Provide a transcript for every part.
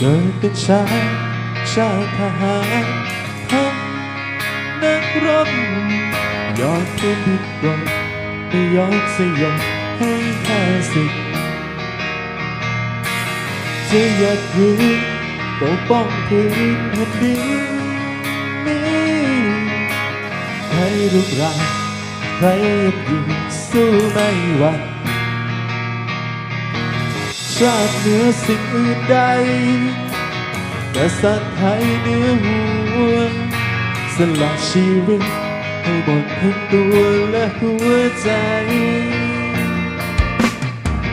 เกิดเป็นชายชาติทหารทัพนักรบยอดผู้บิดรบไม่ยอมสยบให้ข้าศึกจะหยัดยืนปกป้องพื้นแผ่นดินนี้ใครลุกรานใครยิงสู้ไม่หวั่น ชาติเหนือสิ่งอื่นใดแต่สัตว์ไทยเหนือหัวสละชีวิตให้หมดทั้งตัวและหัวใจ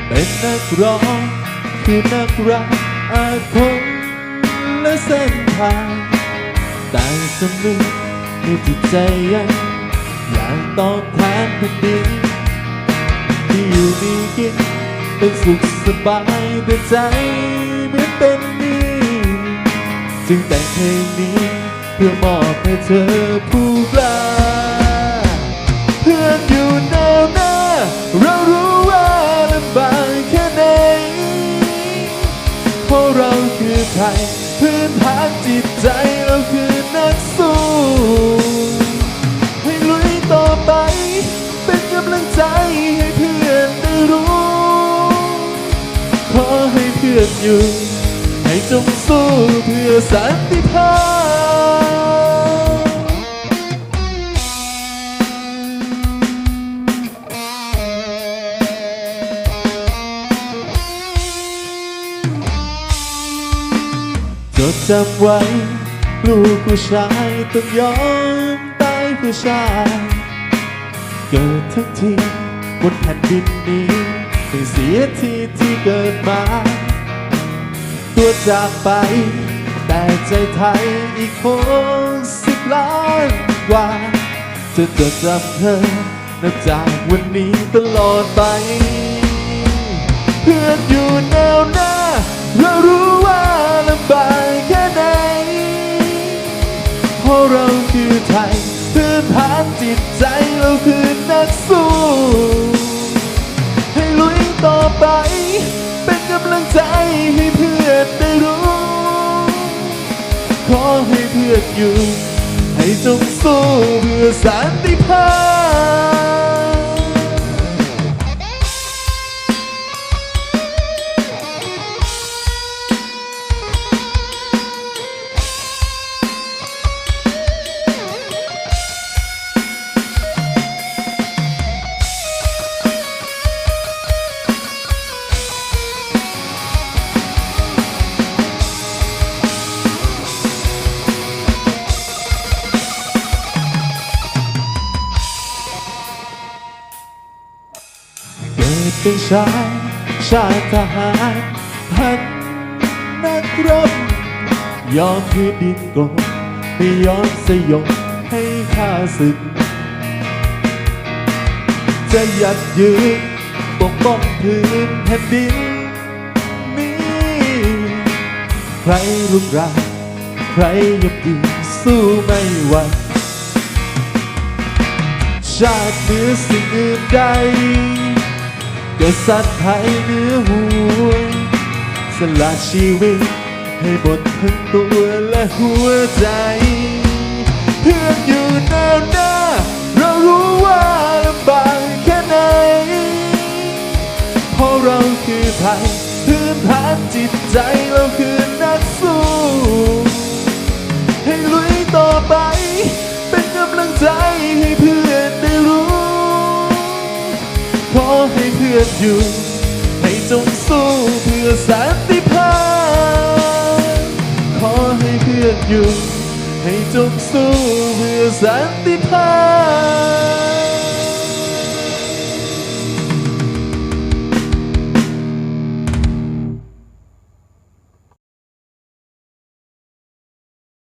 เป็นนักร้องคือนักรักอาคมและเส้นทางแต่สำนึกในจิตใจยังอยากตอบแทนแผ่นดินที่อยู่มีกิน เป็นสุขสบายแต่ใจเหมือนเป็นหนี้จึงแต่งเพลงนี้เพื่อมอบให้เธอผู้กล้าเพื่อนอยู่แนวหน้าเรารู้ว่าลำบากแค่ไหนเพราะเราคือไทยพื้นฐานจิตใจเราคือนักสู้ พื่อนอยู่ ให้จงสู้เพื่อสันติภาพจดจำไว้ ลูกผู้ชายต้องยอมตายเพื่อชาติเกิดทั้งทีบนแผ่นดินนี้ไม่เสียทีที่เกิดมา ตัวจากไป แต่ใจไทยอีกคงสิบล้านกว่า จะจดจำเธอ นับจากวันนี้ตลอดไป เพื่อนอยู่แนวหน้า เรารู้ว่าลำบากแค่ไหน เพราะเราคือไทยพื้นฐานจิตใจเราคือนักสู้ อกอยู่ ให้จงสู้เพื่อสันติภาพ เป็นชายชาติทหารพันนักรบยอมคือดินกบไม่ยอมสยบให้ข้าศึก จะหยัดยืนปกป้องพื้นแผ่นดินนี้ใครลุกรานใครยับยืนสู้ไม่หวั่นชาติเหนือสิ่งอื่นใด กษัตริย์ไทยเนื้อหัวสละชีวิต ให้หมดทั้งตัวและหัวใจ เพื่อนอยู่แนวหน้า เรารู้ว่าลำบากแค่ไหน เพราะเราคือไทยพื้นฐานจิตใจเราคือนักสู้ ให้ลุยต่อไป เพื่อนอยู่ ให้จงสู้เพื่อสันติภาพ ขอให้เพื่อนอยู่ ให้จงสู้เพื่อสันติภาพ